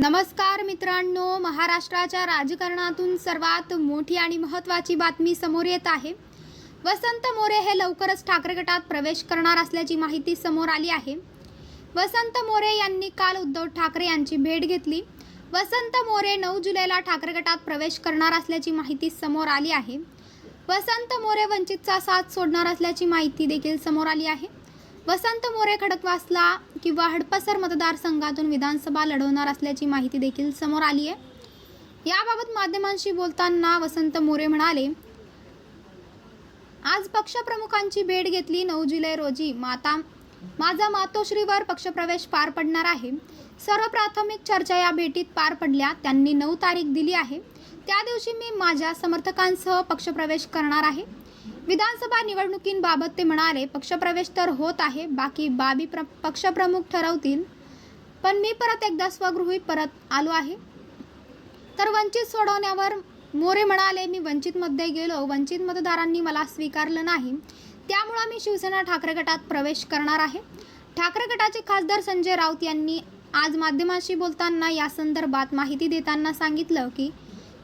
नमस्कार मित्रांनो महाराष्ट्राच्या राजकारणातून सर्वात मोठी आणि महत्त्वाची बातमी समोर येत आहे. वसंत मोरे हे लवकरच ठाकरे गटात प्रवेश करणार असल्याची माहिती समोर आली आहे. वसंत मोरे यांनी काल उद्धव ठाकरे यांची भेट घेतली. वसंत मोरे नऊ जुलैला ठाकरे गटात प्रवेश करणार असल्याची माहिती समोर आली आहे. वसंत मोरे वंचितचा साथ सोडणार असल्याची माहिती देखील समोर आली आहे. वसंत मोरे खडकवासला किंवा हडपसर मतदारसंघातून विधानसभा लढवणार असल्याची माहिती देखील समोर आली आहे. याबाबत माध्यमांशी बोलताना वसंत मोरे म्हणाले आज पक्षप्रमुखांची भेट घेतली नऊ जुलै रोजी. माता माझा मातोश्रीवर पक्षप्रवेश पार पडणार आहे. सर्व प्राथमिक चर्चा या भेटीत पार पडल्या. त्यांनी नऊ तारीख दिली आहे. त्या दिवशी मी माझ्या समर्थकांसह पक्षप्रवेश करणार आहे. विधानसभा निवडणुकींबाबत ते म्हणाले पक्षप्रवेश तर होत आहे बाकी बाबी प्र पक्षप्रमुख ठरवतील. पण मी परत एकदा स्वगृही परत आलो आहे. तर वंचित सोडवण्यावर मोरे म्हणाले मी वंचितमध्ये गेलो वंचित मतदारांनी मला स्वीकारलं नाही. त्यामुळं मी शिवसेना ठाकरे गटात प्रवेश करणार आहे. ठाकरे गटाचे खासदार संजय राऊत यांनी आज माध्यमांशी बोलताना या संदर्भात माहिती देताना सांगितलं की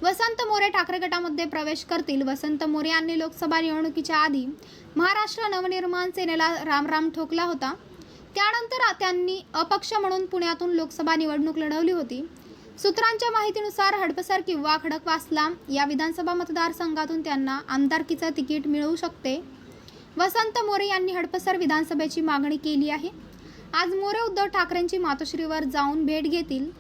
वसंत मोरे ठाकरे गटामध्ये प्रवेश करतील. वसंत मोरे यांनी लोकसभा निवडणुकीच्या आधी महाराष्ट्र नवनिर्माण सेनेला रामराम ठोकला होता. त्यानंतर त्यांनी अपक्ष म्हणून पुण्यातून लोकसभा निवडणूक लढवली होती. सूत्रांच्या माहितीनुसार हडपसर किंवा खडकवासला या विधानसभा मतदारसंघातून त्यांना आमदारकीचं तिकीट मिळू शकते. वसंत मोरे यांनी हडपसर विधानसभेची मागणी केली आहे. आज मोरे उद्धव ठाकरेंची मातोश्रीवर जाऊन भेट घेतील.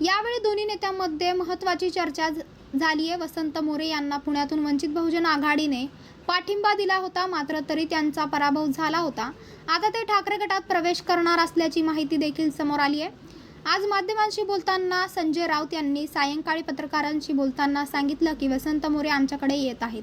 यावेळी दोन्ही नेत्यांमध्ये महत्त्वाची चर्चा झाली आहे. वसंत मोरे यांना पुण्यातून वंचित बहुजन आघाडीने पाठिंबा दिला होता मात्र तरी त्यांचा पराभव झाला होता. आता ते ठाकरे गटात प्रवेश करणार असल्याची माहिती देखील समोर आली आहे. आज माध्यमांशी बोलताना संजय राऊत यांनी सायंकाळी पत्रकारांशी बोलताना सांगितलं की वसंत मोरे आमच्याकडे येत आहेत.